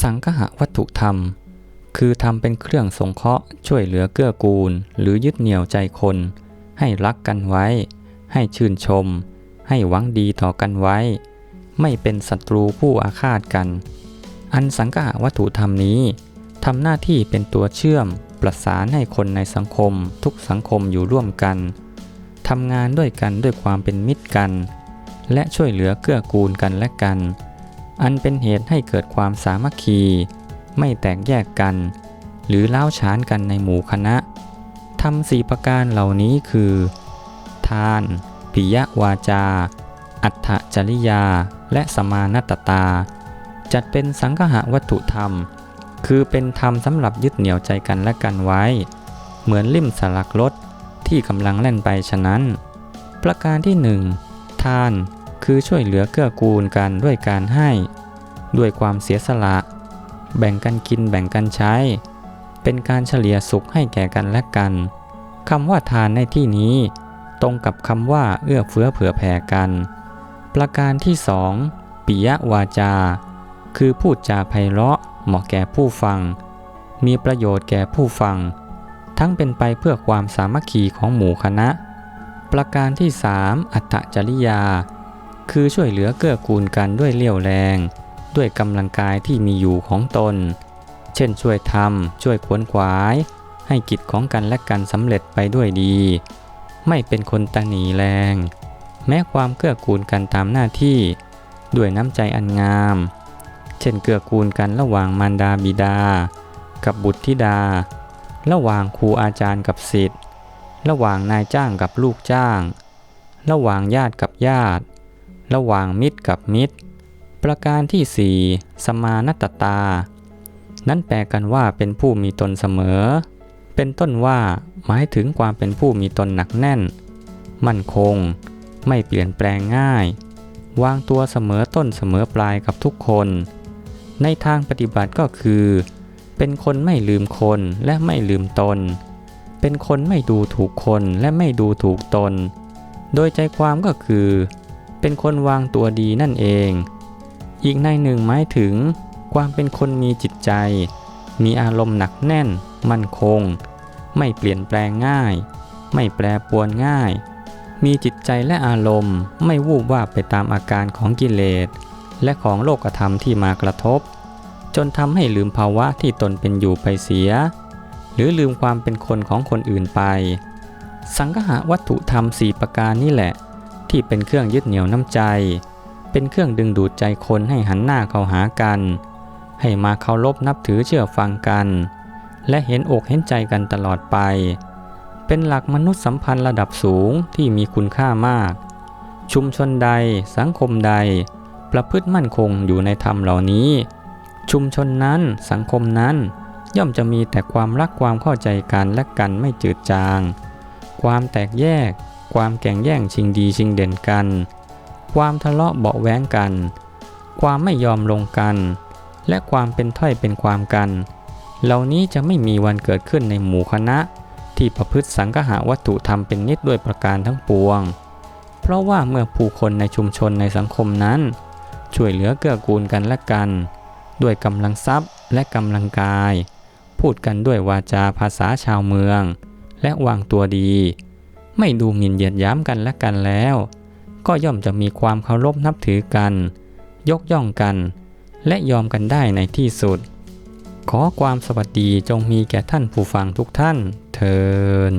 สังคหวัตถุธรรม คือทำเป็นเครื่องสงเคราะห์ช่วยเหลือเกื้อกูล หรือยึดเหนี่ยวใจคน ให้รักกันไว้ ให้ชื่นชม ให้หวังดีต่อกันไว้ ไม่เป็นศัตรูผู้อาฆาตกัน อันสังคหวัตถุธรรมนี้ทำหน้าที่เป็นตัวเชื่อมประสานให้คนในสังคม ทุกสังคมอยู่ร่วมกันทำงานด้วยกันด้วยความเป็นมิตรกัน และช่วยเหลือเกื้อกูลกันและกัน อันเป็นเหตุให้เกิดความสามัคคี ไม่แตกแยกกัน หรือเล้าฉานกันในหมู่คณะทำสี่ประการเหล่านี้คือ ทานปิยวาจา อัตถจริยา และสมานตตา จัดเป็นสังคหวัตถุธรรม คือเป็นธรรมสำหรับยึดเหนี่ยวใจกันและกันไว้ เหมือนลิ่มสลักรถที่กำลังแล่นไปฉะนั้น ประการที่หนึ่งทาน คือช่วยเหลือเกื้อกูลกันด้วยการให้ ด้วยความเสียสละ แบ่งกันกินแบ่งกันใช้ เป็นการเฉลี่ยสุขให้แก่กันและกันคำว่าทานในที่นี้ ตรงกับคำว่าเอื้อเฟื้อเผื่อแผ่กัน ประการที่สองปิยวาจา คือพูดจาไพเราะเหมาะแก่ผู้ฟัง มีประโยชน์แก่ผู้ฟัง ทั้งเป็นไปเพื่อความสามัคคีของหมู่คณะ ประการที่สามอัตตจริยา คือช่วยเหลือเกื้อกูลกันด้วยเลี้ยวแรง ด้วยกำลังกายที่มีอยู่ของตน เช่นช่วยทำช่วยขวนขวาย ให้กิจของกันและกันสำเร็จไปด้วยดี ไม่เป็นคนตังหนีแรง แม้ความเกื้อกูลกันตามหน้าที่ ด้วยน้ำใจอันงาม เช่นเกื้อกูลกันระหว่างมารดาบิดา กับบุตรธิดา ระหว่างครูอาจารย์กับศิษย์ ระหว่างนายจ้างกับลูกจ้าง ระหว่างญาติกับญาติ ระหว่างมิตรกับมิตร ประการที่สี่สมานัตตา นั้นแปลกันว่าเป็นผู้มีตนเสมอ เป็นต้นว่าหมายถึงความเป็นผู้มีตนหนักแน่น มั่นคง ไม่เปลี่ยนแปลงง่าย วางตัวเสมอต้นเสมอปลายกับทุกคน ในทางปฏิบัติก็คือ เป็นคนไม่ลืมคนและไม่ลืมตน เป็นคนไม่ดูถูกคนและไม่ดูถูกตน โดยใจความก็คือ เป็นคนวางตัวดีนั่นเอง อีกในหนึ่งหมายถึง ความเป็นคนมีจิตใจ มีอารมณ์หนักแน่น มั่นคง ไม่เปลี่ยนแปลงง่าย ไม่แปรปรวนง่าย มีจิตใจและอารมณ์ ไม่วูบวาบไปตามอาการของกิเลส และของโลกธรรมที่มากระทบ จนทำให้ลืมภาวะที่ตนเป็นอยู่ไปเสีย หรือลืมความเป็นคนของคนอื่นไป สังหะวัตถุธรรมสี่ประการนี่แหละ ที่เป็นเครื่องยึดเหนี่ยวน้ำใจ เป็นเครื่องดึงดูดใจคนให้หันหน้าเข้าหากัน ให้มาเคารพนับถือเชื่อฟังกัน และเห็นอกเห็นใจกันตลอดไป เป็นหลักมนุษยสัมพันธ์ระดับสูงที่มีคุณค่ามาก ชุมชนใด สังคมใด ประพฤติมั่นคงอยู่ในธรรมเหล่านี้ ชุมชนนั้นสังคมนั้นย่อมจะมีแต่ความรักความเข้าใจกันและกันไม่จืดจาง ความแตกแยก ความแข่งแย่งชิงดีชิงเด่นกัน ความทะเลาะเบาะแว้งกัน ความไม่ยอมลงกัน และความเป็นถ้อยเป็นความกัน เหล่านี้จะไม่มีวันเกิดขึ้นในหมู่คณะ ที่ประพฤติสังหาวัตถุธรรมเป็นนิดด้วยประการทั้งปวง เพราะว่าเมื่อผู้คนในชุมชนในสังคมนั้น ช่วยเหลือเกื้อกูลกันและกัน ด้วยกำลังทรัพย์และกำลังกาย พูดกันด้วยวาจาภาษาชาวเมือง และวางตัวดี ไม่ดูหมิ่นเหยียดย้ำกันและกันแล้ว ก็ย่อมจะมีความเคารพนับถือกัน ยกย่องกัน และยอมกันได้ในที่สุด ขอความสวัสดีจงมีแก่ท่านผู้ฟังทุกท่านเทิน